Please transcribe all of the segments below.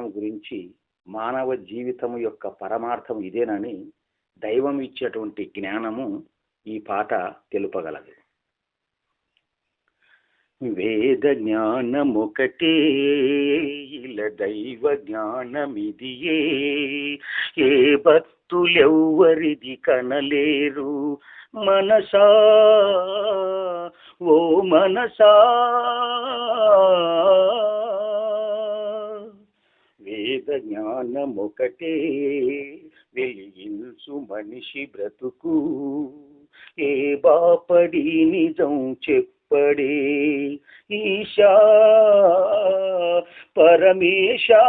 గురించి మానవ జీవితం యొక్క పరమార్థం ఇదేనని దైవం ఇచ్చేటువంటి జ్ఞానము ఈ పాట తెలుపగలదు. వేద జ్ఞానమొకటే ఇల దైవ జ్ఞానమిదియే. ఏ భక్తులెవ్వరిది కనలేరు మనసా? ఓ మనసా? జ్ఞానమొకటే. వెలిగించు మనిషి బ్రతుకు. ఏ బాపడి నిజం చెప్పడే. ఈశా పరమేశా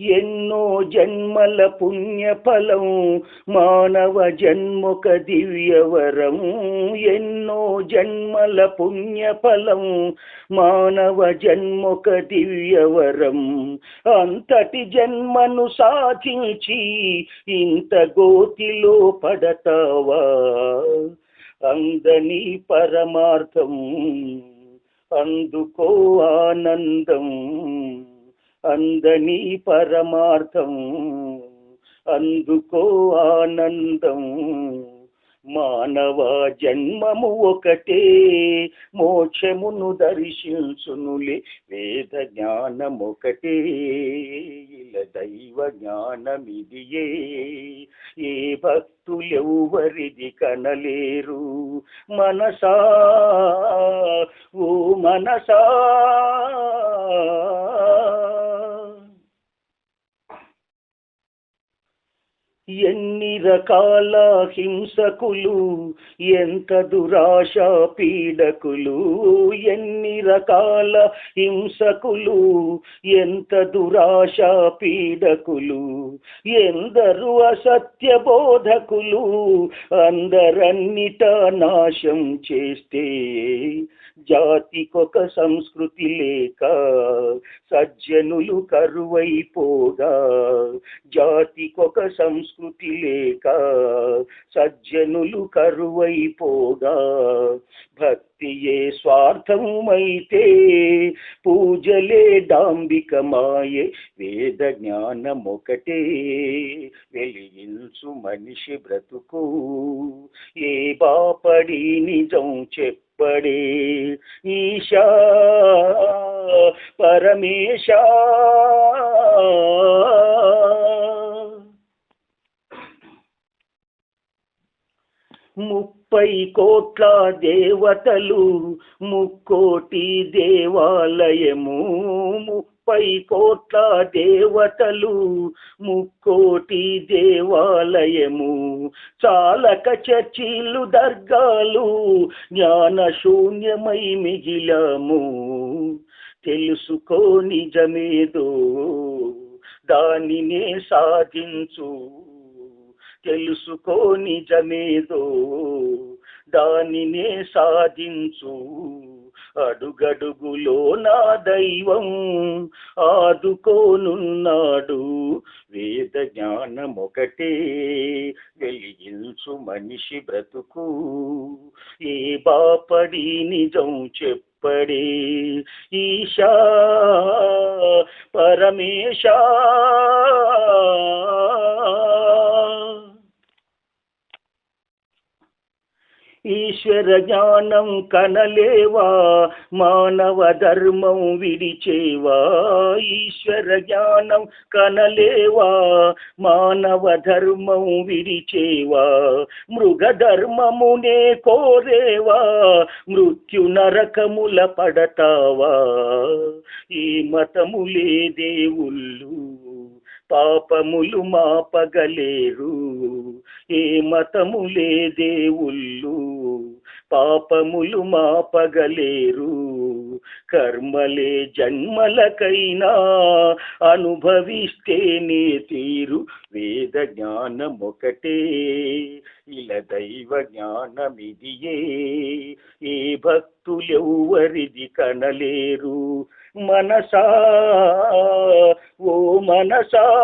ఎన్నో జన్మల పుణ్యఫలం మానవ జన్మొక దివ్యవరం. ఎన్నో జన్మల పుణ్యఫలం మానవ జన్మొక దివ్యవరం. అంతటి జన్మను సాధించి ఇంత గోతిలో పడతావా? అందని పరమార్థం అందుకో ఆనందం. అందని పరమార్థం అందుకో ఆనందం. మానవ జన్మము ఒకటే మోక్షమును దర్శించునులే వేద జ్ఞానమొకటే ఇల దైవ జ్ఞానమిదియే ఏ భక్తులెవ్వరిది కనలేరు. మనసా ఓ మనసా. ఎన్ని రకాల హింసకులు ఎంత దురాశ పీడకులు ఎన్ని రకాల హింసకులు ఎంత దురాశ పీడకులు ఎందరు అసత్య బోధకులు అందరన్నిట నాశం చేస్తే జాతికొక సంస్కృతి లేక సజ్జనులు కరువైపోగా జాతికొక సంస్కృతి లేక సజ్జనులు కరువైపోగా. భక్తియే స్వార్థమైతే పూజలే డాంబికమాయే వేద జ్ఞానం ఒకటే వెలిగించు మనిషి బ్రతుకు ఏ బాపడి నిజం చెప్పడే. ఈశా పరమేశా ముప్పై కోట్ల దేవతలు ముక్కోటి దేవాలయము ముప్పై కోట్ల దేవతలు ముక్కోటి దేవాలయము. చాలక చర్చిలు దర్గాలు జ్ఞాన శూన్యమై మిగిలము. తెలుసుకో నిజమేదో దానినే సాధించు. తెలుసుకో నిజమేదో దానినే సాధించు. అడుగడుగులో నా దైవం ఆదుకోనున్నాడు. వేద జ్ఞానమొకటే వెలిగించు మనిషి బ్రతుకు. ఏ బాపడి నిజం చెప్పడే ఈశా పరమేశా. ఈశ్వర జ్ఞానం కనలేవా మానవ ధర్మం విడిచేవా? ఈశ్వర జ్ఞానం కనలేవా మానవ ధర్మం విడిచేవా? మృగ ధర్మమునే కోరేవా మృత్యు నరకముల పడతావా? ఈ మతములే దేవుళ్ళు పాపములు మాపగలేరు. ఏ మతములే దేవుళ్ళు పాపములు మాపగలేరు. కర్మలే జన్మలకైనా అనుభవిస్తేనే తీరు. వేద జ్ఞానమొకటే ఇలా దైవ జ్ఞానమిదియే. ఏ భక్తులెవ్వరిది కనలేరు. మనసా ఓ మనసా.